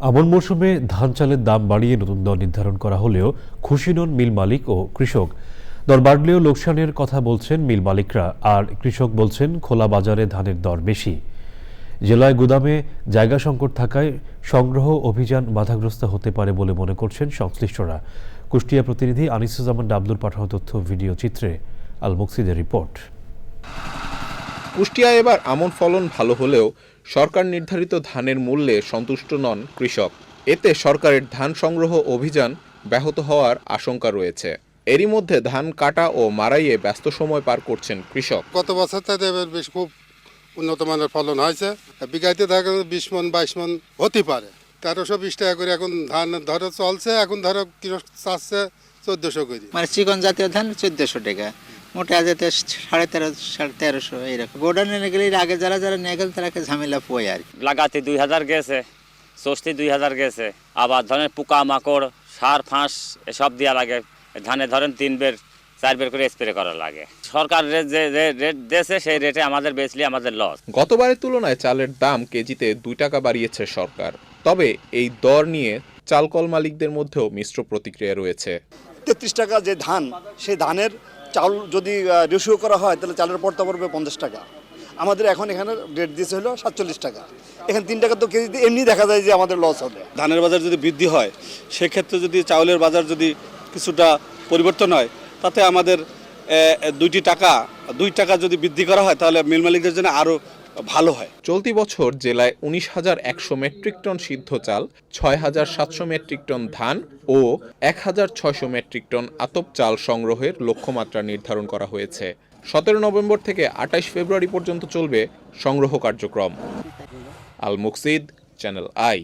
আমন মৌসুমে ধান চালের দাম বাড়িয়ে নতুন দর নির্ধারণ করা হলেও খুশি নন মিল মালিক ও কৃষক। দর বাড়লেও লোকসানের কথা বলছেন মিল মালিকরা, আর কৃষক বলছেন খোলা বাজারে ধানের দর বেশি। জেলায় গুদামে জায়গা সংকট থাকায় সংগ্রহ অভিযান বাধাগ্রস্ত হতে পারে বলে মনে করছেন সংশ্লিষ্টরা। কুষ্টিয়া প্রতিনিধি আনিসুজ্জামান ডাবলুর পাঠানো তথ্য ভিডিও চিত্রে আল রিপোর্ট। কুষ্টিয়ায় এবার আমন ফলন ভালো হলেও সরকার নির্ধারিত ধানের মূল্যে সন্তুষ্ট নন কৃষক। এতে সরকারের ধান সংগ্রহ অভিযান ব্যাহত হওয়ার আশঙ্কা রয়েছে। এরই মধ্যে ধান কাটা ও মারাইয়ে ব্যস্ত সময় পার করছেন কৃষক। গত বছর থেকে এবার বেশ খুব উন্নত মানের ফলন হয়েছে। বিঘাইতে থাকে বিশ মন বাইশ মন হতে পারে। তেরোশো বিশ টাকা করে এখন ধান ধরো চলছে এখন ধরো কৃষক চাচ্ছে চোদ্দশো করে। মানে চিকন জাতীয় ধান চোদ্দশো টাকা। মোটা জাতীয় সাড়ে তেরো সাড়ে তেরোশো এইরকম গোডাউনে নিয়ে গেলে আগে যারা যারা নিয়ে গেল তারাকে ঝামেলা পোয় আর কি। লাগাতে দুই হাজার গেছে সস্তি দুই হাজার গেছে। আবার ধরেন পোকা মাকড় সার ফাঁস এসব দেওয়া লাগে। ধানে ধরেন তিন বের চার বের করে স্প্রে করা লাগে। সরকার রেট যে যে- রেট দিয়েছে সেই রেটে আমাদের বেচলে আমাদের লস গতবারের তুলনায় চালের দাম কেজিতে দুই টাকা বাড়িয়েছে সরকার। তবে এই দর নিয়ে চালকল মালিকদের মধ্যেও মিশ্র প্রতিক্রিয়া রয়েছে। তেত্রিশ টাকা যে ধান সেই ধানের চাল যদি রেশিও করা হয়, তাহলে চালের পড়তা পড়বে পঞ্চাশ টাকা। আমাদের এখন এখানে রেট দিয়েছে হলো সাতচল্লিশ টাকা। এখানে তিন টাকা তো কেজি এমনি দেখা যায় যে আমাদের লস হবে। ধানের বাজার যদি বৃদ্ধি হয়, সেক্ষেত্রে যদি চাউলের বাজার যদি কিছুটা পরিবর্তন হয়, তাতে আমাদের দুইটি টাকা, দুই টাকা যদি বৃদ্ধি করা হয়, তাহলে মিল মালিকদের জন্য আরও ভালো হয়। চলতি বছর জেলায় উনিশ হাজার একশো মেট্রিক টন সিদ্ধ চাল, ছয় হাজার সাতশো মেট্রিক টন ধান ও এক হাজার ছয়শো মেট্রিক টন আতপ চাল সংগ্রহের লক্ষ্যমাত্রা নির্ধারণ করা হয়েছে। সতেরো নভেম্বর থেকে আটাইশ ফেব্রুয়ারি পর্যন্ত চলবে সংগ্রহ কার্যক্রম। Al Muksid, channel I.